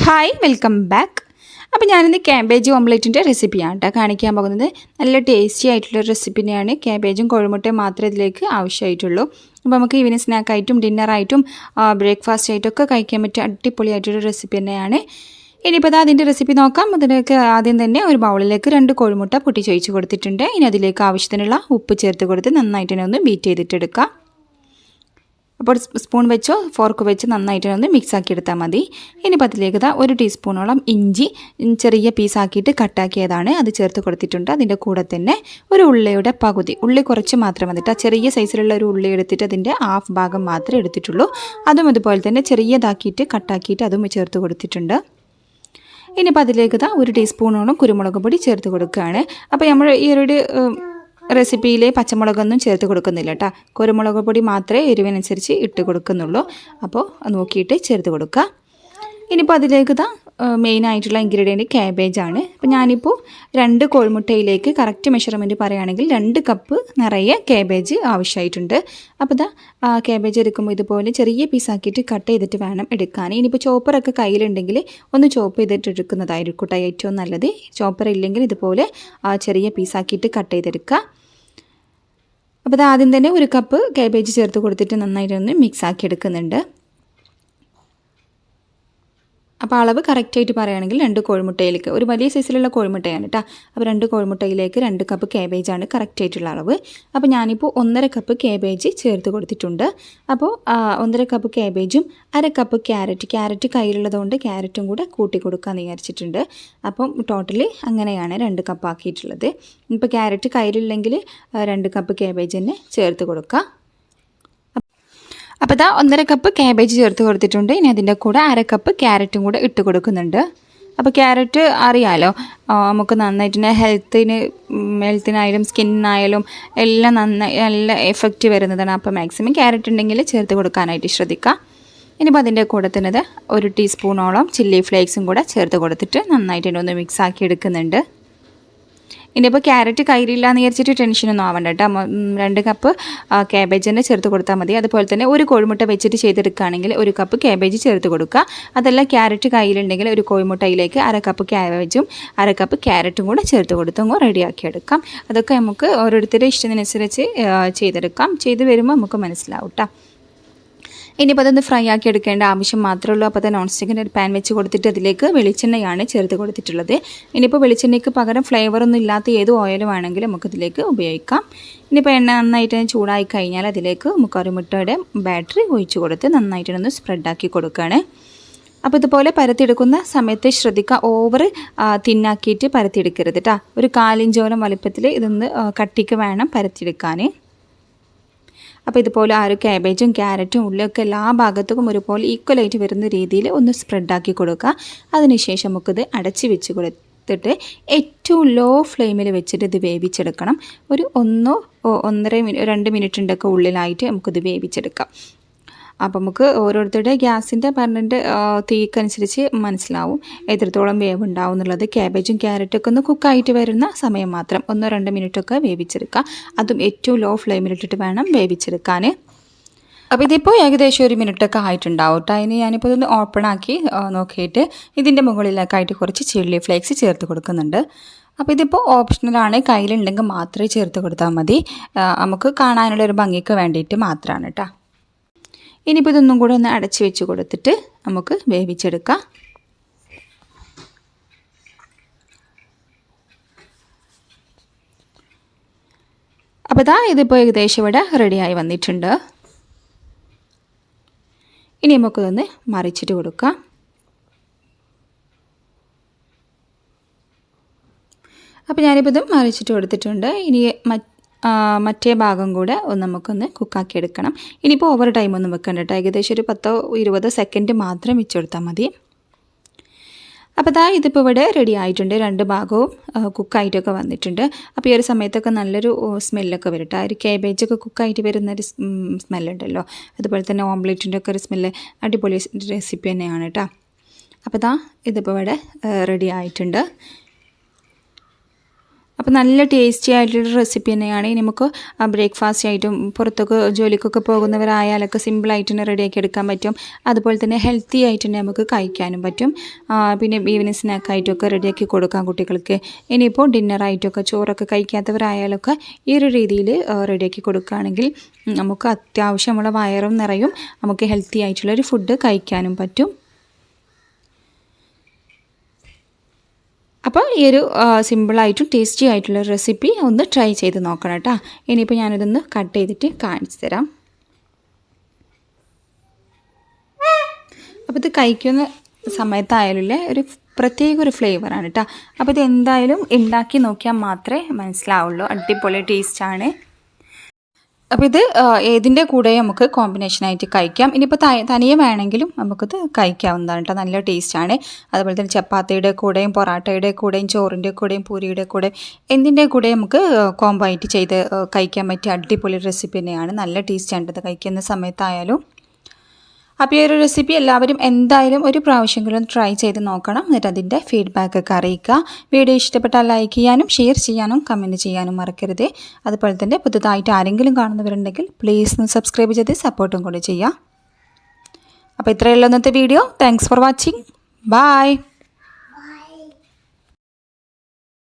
Hi welcome back അപ്പോൾ ഞാനിന്ന് cabbage ഓംലെറ്റിന്റെ റെസിപ്പിയാണ് കേട്ടോ കാണിക്കാൻ പോകുന്നത്. നല്ല ടേസ്റ്റി ആയിട്ടുള്ള റെസിപ്പിനെയാണ് ക്യാബേജും കോഴിമുട്ടയും മാത്രമേ ഇതിലേക്ക് ആവശ്യമായിട്ടുള്ളൂ. അപ്പോൾ നമുക്ക് ഈവനിങ് സ്നാക്കായിട്ടും ഡിന്നറായിട്ടും ബ്രേക്ക്ഫാസ്റ്റ് ആയിട്ടൊക്കെ കഴിക്കാൻ പറ്റിയ അടിപൊളിയായിട്ടൊരു റെസിപ്പി തന്നെയാണ്. ഇനിയിപ്പോൾ അതിന്റെ റെസിപ്പി നോക്കാം. അതിലേക്ക് ആദ്യം തന്നെ ഒരു ബൗളിലേക്ക് രണ്ട് കോഴിമുട്ട പൊട്ടിച്ചൊഴിച്ച് കൊടുത്തിട്ടുണ്ട്. ഇനി അതിലേക്ക് ആവശ്യത്തിനുള്ള ഉപ്പ് ചേർത്ത് കൊടുത്ത് നന്നായിട്ട് തന്നെ ഒന്ന് ബീറ്റ് ചെയ്തിട്ടെടുക്കാം. അപ്പോൾ സ്പൂൺ വെച്ചോ ഫോർക്ക് വെച്ച് നന്നായിട്ട് ഒന്ന് മിക്സ് ആക്കി എടുത്താൽ മതി. ഇനി പത്തിലേക്ക് ഇതാ ഒരു ടീസ്പൂണോളം ഇഞ്ചി ചെറിയ പീസാക്കിയിട്ട് കട്ടാക്കിയതാണ്. അത് ചേർത്ത് കൊടുത്തിട്ടുണ്ട്. അതിന്റെ കൂടെ തന്നെ ഒരു ഉള്ളിയുടെ പകുതി ഉള്ളി കുറച്ച് മാത്രം വന്നിട്ട് ചെറിയ സൈസിലുള്ള ഒരു ഉള്ളി എടുത്തിട്ട് അതിന്റെ ഹാഫ് ഭാഗം മാത്രമേ എടുത്തിട്ടുള്ളൂ. അതും അതുപോലെ തന്നെ ചെറിയതാക്കിയിട്ട് കട്ടാക്കിയിട്ട് അതും ചേർത്ത് കൊടുത്തിട്ടുണ്ട്. ഇനിയിപ്പോൾ അതിലേക്ക് ഇതാ ഒരു ടീസ്പൂണോളം കുരുമുളക് പൊടി ചേർത്ത് കൊടുക്കുകയാണ്. അപ്പോൾ നമ്മൾ ഈ ഒരു റെസിപ്പിയിൽ പച്ചമുളകൊന്നും ചേർത്ത് കൊടുക്കുന്നില്ല കേട്ടോ. കുരുമുളക് പൊടി മാത്രമേ എരിവിനനുസരിച്ച് ഇട്ട് കൊടുക്കുന്നുള്ളൂ. അപ്പോൾ നോക്കിയിട്ട് ചേർത്ത് കൊടുക്കുക. ഇനിയിപ്പോൾ അതിലേക്ക് ഇതാ മെയിൻ ആയിട്ടുള്ള ഇൻഗ്രീഡിയന്റ് ആണ്. അപ്പോൾ ഞാനിപ്പോൾ രണ്ട് കോഴിമുട്ടയിലേക്ക് കറക്റ്റ് മെഷർമെന്റ് പറയുകയാണെങ്കിൽ രണ്ട് കപ്പ് നിറയെ ക്യാബേജ് ആവശ്യമായിട്ടുണ്ട്. അപ്പോൾ ഇതാ ക്യാബേജ് എടുക്കുമ്പോൾ ഇതുപോലെ ചെറിയ പീസാക്കിയിട്ട് കട്ട് ചെയ്തിട്ട് വേണം എടുക്കാൻ. ഇനിയിപ്പോൾ ചോപ്പറൊക്കെ കയ്യിലുണ്ടെങ്കിൽ ഒന്ന് ചോപ്പ് ചെയ്തിട്ട് എടുക്കുന്നതായിരിക്കും ഏറ്റവും നല്ലത്. ചോപ്പർ ഇല്ലെങ്കിൽ ഇതുപോലെ ചെറിയ പീസാക്കിയിട്ട് കട്ട് ചെയ്തെടുക്കുക. അപ്പോൾ അത് ആദ്യം തന്നെ ഒരു കപ്പ് കാബേജ് ചേർത്ത് കൊടുത്തിട്ട് നന്നായിട്ടൊന്ന് മിക്സ് ആക്കി എടുക്കുന്നുണ്ട്. അപ്പോൾ അളവ് കറക്റ്റായിട്ട് പറയുകയാണെങ്കിൽ രണ്ട് കോഴിമുട്ടയിലേക്ക് ഒരു വലിയ സൈസിലുള്ള കോഴിമുട്ടയാണ് കേട്ടോ അപ്പോൾ രണ്ട് കോഴിമുട്ടയിലേക്ക് രണ്ട് കപ്പ് കാബേജാണ് കറക്റ്റായിട്ടുള്ള അളവ്. അപ്പോൾ ഞാനിപ്പോൾ ഒന്നര കപ്പ് കാബേജ് ചേർത്ത് കൊടുത്തിട്ടുണ്ട്. അപ്പോൾ ഒന്നര കപ്പ് കാബേജും അര കപ്പ് ക്യാരറ്റ് ക്യാരറ്റ് കയ്യിലുള്ളതുകൊണ്ട് ക്യാരറ്റും കൂടെ കൂട്ടി കൊടുക്കാമെന്ന് വിചാരിച്ചിട്ടുണ്ട്. അപ്പം ടോട്ടലി അങ്ങനെയാണ് രണ്ട് കപ്പ് ആക്കിയിട്ടുള്ളത്. ഇപ്പോൾ ക്യാരറ്റ് കയ്യിലില്ലെങ്കിൽ രണ്ട് കപ്പ് കാബേജ് തന്നെ ചേർത്ത് കൊടുക്കുക അപ്പോൾ ഇതാ ഒന്നര കപ്പ് ക്യാബേജ് ചേർത്ത് കൊടുത്തിട്ടുണ്ട്. ഇനി അതിന്റെ കൂടെ അര കപ്പ് ക്യാരറ്റും കൂടെ ഇട്ട് കൊടുക്കുന്നുണ്ട്. അപ്പോൾ ക്യാരറ്റ് അറിയാലോ നമുക്ക് നന്നായിട്ട് തന്നെ ഹെൽത്തിന് ഹെൽത്തിനായാലും സ്കിന്നിനായാലും എല്ലാം നന്നായി നല്ല എഫക്റ്റ് വരുന്നതാണ്. അപ്പോൾ മാക്സിമം ക്യാരറ്റ് ഉണ്ടെങ്കിൽ ചേർത്ത് കൊടുക്കാനായിട്ട് ശ്രദ്ധിക്കുക ഇനിയിപ്പോൾ അതിന്റെ കൂടെ തന്നെ ഒരു ടീസ്പൂണോളം ചില്ലി ഫ്ലേക്സും കൂടെ ചേർത്ത് കൊടുത്തിട്ട് നന്നായിട്ട് ഒന്ന് മിക്സ് ആക്കി എടുക്കുന്നുണ്ട്. ഇനിയിപ്പോൾ ക്യാരറ്റ് കയ്യിലില്ല എന്ന് വിചാരിച്ചിട്ട് ടെൻഷനൊന്നും ആവണ്ട കേട്ടോ. രണ്ട് കപ്പ് ക്യാബേജ് തന്നെ ചേർത്ത് കൊടുത്താൽ മതി. അതുപോലെ തന്നെ ഒരു കോഴിമുട്ട വെച്ചിട്ട് ചെയ്തെടുക്കുകയാണെങ്കിൽ ഒരു കപ്പ് ക്യാബേജ് ചേർത്ത് കൊടുക്കുക. അതല്ല ക്യാരറ്റ് കയ്യിലുണ്ടെങ്കിൽ ഒരു കോഴിമുട്ടയിലേക്ക് അര കപ്പ് ക്യാബേജും അര കപ്പ് ക്യാരറ്റും കൂടെ ചേർത്ത് കൊടുത്തങ്ങ് റെഡിയാക്കി എടുക്കാം അതൊക്കെ നമുക്ക് ഓരോരുത്തരുടെ ഇഷ്ടത്തിനനുസരിച്ച് ചെയ്തെടുക്കാം. ചെയ്ത് വരുമ്പോൾ നമുക്ക് മനസ്സിലാവും കേട്ടോ. ഇനിയിപ്പോൾ അതൊന്ന് ഫ്രൈ ആക്കി എടുക്കേണ്ട ആവശ്യം മാത്രമേ ഉള്ളൂ. അപ്പോൾ അത് നോൺ സ്റ്റിക്കിന്റെ ഒരു പാൻ വെച്ച് കൊടുത്തിട്ട് അതിലേക്ക് വെളിച്ചെണ്ണയാണ് ചേർത്ത് കൊടുത്തിട്ടുള്ളത്. ഇനിയിപ്പോൾ വെളിച്ചെണ്ണയ്ക്ക് പകരം ഫ്ലേവറൊന്നും ഇല്ലാത്ത ഏത് ഓയിലും വേണമെങ്കിലും നമുക്കതിലേക്ക് ഉപയോഗിക്കാം. ഇനിയിപ്പോൾ എണ്ണ നന്നായിട്ട് ചൂടായി കഴിഞ്ഞാൽ അതിലേക്ക് നമുക്ക് ഒരു മുട്ടയുടെ ബാറ്ററി ഒഴിച്ചു കൊടുത്ത് നന്നായിട്ടൊന്ന് സ്പ്രെഡാക്കി കൊടുക്കുകയാണ് അപ്പോൾ ഇതുപോലെ പരത്തിയെടുക്കുന്ന സമയത്ത് ശ്രദ്ധിക്കുക ഓവർ തിന്നാക്കിയിട്ട് പരത്തിയെടുക്കരുത് കേട്ടോ ഒരു കാലിഞ്ചോളം വലിപ്പത്തിൽ ഇതൊന്ന് കട്ടിക്ക് വേണം പരത്തിയെടുക്കാൻ അപ്പോൾ ഇതുപോലെ ആ ഒരു ക്യാബേജും ക്യാരറ്റും ഉള്ളിയൊക്കെ എല്ലാ ഭാഗത്തും ഒരുപോലെ ഈക്വലായിട്ട് വരുന്ന രീതിയിൽ ഒന്ന് സ്പ്രെഡാക്കി കൊടുക്കുക. അതിനുശേഷം നമുക്കിത് അടച്ച് വെച്ച് കൊടുത്തിട്ട് ഏറ്റവും ലോ ഫ്ലെയിമിൽ വെച്ചിട്ട് ഇത് വേവിച്ചെടുക്കണം. ഒരു ഒന്നോ ഒന്നര മിനിറ്റ് രണ്ട് മിനിറ്റിന്റെയൊക്കെ ഉള്ളിലായിട്ട് നമുക്കിത് വേവിച്ചെടുക്കാം. അപ്പം നമുക്ക് ഓരോരുത്തരുടെ ഗ്യാസിന്റെ പറഞ്ഞിട്ട് തീക്കനുസരിച്ച് മനസ്സിലാവും. എത്രത്തോളം വേവ് ഉണ്ടാവും എന്നുള്ളത്. ക്യാബേജും ക്യാരറ്റൊക്കെ ഒന്ന് കുക്കായിട്ട് വരുന്ന സമയം മാത്രം ഒന്നോ രണ്ട് മിനിറ്റൊക്കെ വേവിച്ചെടുക്കുക അതും ഏറ്റവും ലോ ഫ്ലെയിമിലിട്ടിട്ട് വേണം വേവിച്ചെടുക്കാൻ അപ്പോൾ ഇതിപ്പോൾ ഏകദേശം ഒരു മിനിറ്റൊക്കെ ആയിട്ടുണ്ടാവും കേട്ടോ അതിന് ഞാനിപ്പോൾ ഇതൊന്ന് ഓപ്പൺ ആക്കി നോക്കിയിട്ട് ഇതിന്റെ മുകളിലൊക്കെ ആയിട്ട് കുറച്ച് ചില്ലി ഫ്ലേക്സ് ചേർത്ത് കൊടുക്കുന്നുണ്ട്. അപ്പോൾ ഇതിപ്പോൾ ഓപ്ഷണലാണ് കയ്യിലുണ്ടെങ്കിൽ മാത്രമേ ചേർത്ത് കൊടുത്താൽ മതി. നമുക്ക് കാണാനുള്ള ഒരു ഭംഗിക്ക് വേണ്ടിയിട്ട് മാത്രമാണ് കേട്ടോ ഇനിയിപ്പോൾ ഇതൊന്നും കൂടെ ഒന്ന് അടച്ച് വെച്ച് കൊടുത്തിട്ട് നമുക്ക് വേവിച്ചെടുക്കാം. അപ്പോൾ ഇതാ ഇതിപ്പോൾ ഏകദേശം ഇവിടെ റെഡിയായി വന്നിട്ടുണ്ട്. ഇനി നമുക്കിതൊന്ന് മറിച്ചിട്ട് കൊടുക്കാം. അപ്പോൾ ഞാനിപ്പോൾ ഇത് മറിച്ചിട്ട് കൊടുത്തിട്ടുണ്ട്. ഇനി മറ്റേ ഭാഗം കൂടെ നമുക്കൊന്ന് കുക്കാക്കി എടുക്കണം ഇനിയിപ്പോൾ ഓവർ ടൈം ഒന്നും വെക്കണ്ട കേട്ടോ ഏകദേശം ഒരു പത്തോ ഇരുപതോ സെക്കൻഡ് മാത്രം വെച്ച് കൊടുത്താൽ മതി. അപ്പോൾ ദാ ഇതിപ്പോൾ ഇവിടെ റെഡി ആയിട്ടുണ്ട്. രണ്ട് ഭാഗവും കുക്കായിട്ടൊക്കെ വന്നിട്ടുണ്ട്. അപ്പോൾ ഈ ഒരു സമയത്തൊക്കെ നല്ലൊരു സ്മെല്ലൊക്കെ വരും കേട്ടോ ഒരു കേബേജൊക്കെ കുക്കായിട്ട് വരുന്നൊരു സ്മെല്ലുണ്ടല്ലോ അതുപോലെ തന്നെ ഓംലെറ്റിന്റെ ഒക്കെ ഒരു സ്മെല്ല് അടിപൊളി റെസിപ്പി തന്നെയാണ് കേട്ടോ അപ്പോൾ ദാ ഇതിപ്പോൾ ഇവിടെ റെഡി ആയിട്ടുണ്ട്. അപ്പോൾ നല്ല ടേസ്റ്റി ആയിട്ടുള്ള റെസിപ്പി തന്നെയാണ്. ഇനി നമുക്ക് ബ്രേക്ക്ഫാസ്റ്റ് ആയിട്ടും പുറത്തൊക്കെ ജോലിക്കൊക്കെ പോകുന്നവരായാലൊക്കെ സിമ്പിളായിട്ട് തന്നെ റെഡിയാക്കി എടുക്കാൻ പറ്റും. അതുപോലെ തന്നെ ഹെൽത്തി ആയിട്ട് തന്നെ നമുക്ക് കഴിക്കാനും പറ്റും. പിന്നെ ഈവനിങ് സ്നാക്കായിട്ടൊക്കെ റെഡിയാക്കി കൊടുക്കാം കുട്ടികൾക്ക്. ഇനിയിപ്പോൾ ഡിന്നറായിട്ടൊക്കെ ചോറൊക്കെ കഴിക്കാത്തവരായാലൊക്കെ ഈ ഒരു രീതിയിൽ റെഡിയാക്കി കൊടുക്കുകയാണെങ്കിൽ നമുക്ക് അത്യാവശ്യമുള്ള വയറും നിറയും നമുക്ക് ഹെൽത്തി ആയിട്ടുള്ളൊരു ഫുഡ് കഴിക്കാനും പറ്റും. അപ്പോൾ ഈ ഒരു സിമ്പിളായിട്ടും ടേസ്റ്റി ആയിട്ടുള്ള റെസിപ്പി ഒന്ന് ട്രൈ ചെയ്ത് നോക്കണം കേട്ടോ. ഇനിയിപ്പോൾ ഞാനിതൊന്ന് കട്ട് ചെയ്തിട്ട് കാണിച്ചു തരാം. അപ്പോൾ ഇത് കഴിക്കുന്ന സമയത്തായാലും ഒരു പ്രത്യേക ഒരു ഫ്ലേവറാണ് കേട്ടോ. അപ്പോൾ ഇത് എന്തായാലും ഉണ്ടാക്കി നോക്കിയാൽ മാത്രമേ മനസ്സിലാവുള്ളൂ. അടിപൊളി ടേസ്റ്റാണ് അപ്പോൾ ഇത് ഏതിന്റെ കൂടെ നമുക്ക് കോമ്പിനേഷനായിട്ട് കഴിക്കാം? ഇനിയിപ്പോൾ ത- തനിയെ വേണമെങ്കിലും നമുക്കിത് കഴിക്കാവുന്നതാണ് കേട്ടോ നല്ല ടേസ്റ്റാണ് അതുപോലെ തന്നെ ചപ്പാത്തിയുടെ കൂടെയും പൊറാട്ടയുടെ കൂടെയും ചോറിന്റെ കൂടെയും പൂരിയുടെ കൂടെയും എന്തിന്റെ കൂടെ നമുക്ക് കോംബോ ആയിട്ട് ചെയ്ത് കഴിക്കാൻ പറ്റിയ അടിപൊളി റെസിപ്പി തന്നെയാണ്. നല്ല ടേസ്റ്റാണ് ഇത് കഴിക്കുന്ന സമയത്തായാലും. അപ്പോൾ ഈ ഒരു റെസിപ്പി എല്ലാവരും എന്തായാലും ഒരു പ്രാവശ്യമെങ്കിലും ട്രൈ ചെയ്ത് നോക്കണം. എന്നിട്ട് അതിന്റെ ഫീഡ്ബാക്ക് ഒക്കെ അറിയിക്കുക. വീഡിയോ ഇഷ്ടപ്പെട്ടാൽ ലൈക്ക് ചെയ്യാനും ഷെയർ ചെയ്യാനും കമന്റ് ചെയ്യാനും മറക്കരുത്. അതുപോലെ തന്നെ പുതുതായിട്ട് ആരെങ്കിലും കാണുന്നവരുണ്ടെങ്കിൽ പ്ലീസ് ഒന്ന് സബ്സ്ക്രൈബ് ചെയ്ത് സപ്പോർട്ടും കൂടി ചെയ്യുക. അപ്പോൾ ഇത്രയുള്ള ഇന്നത്തെ video thanks for watching bye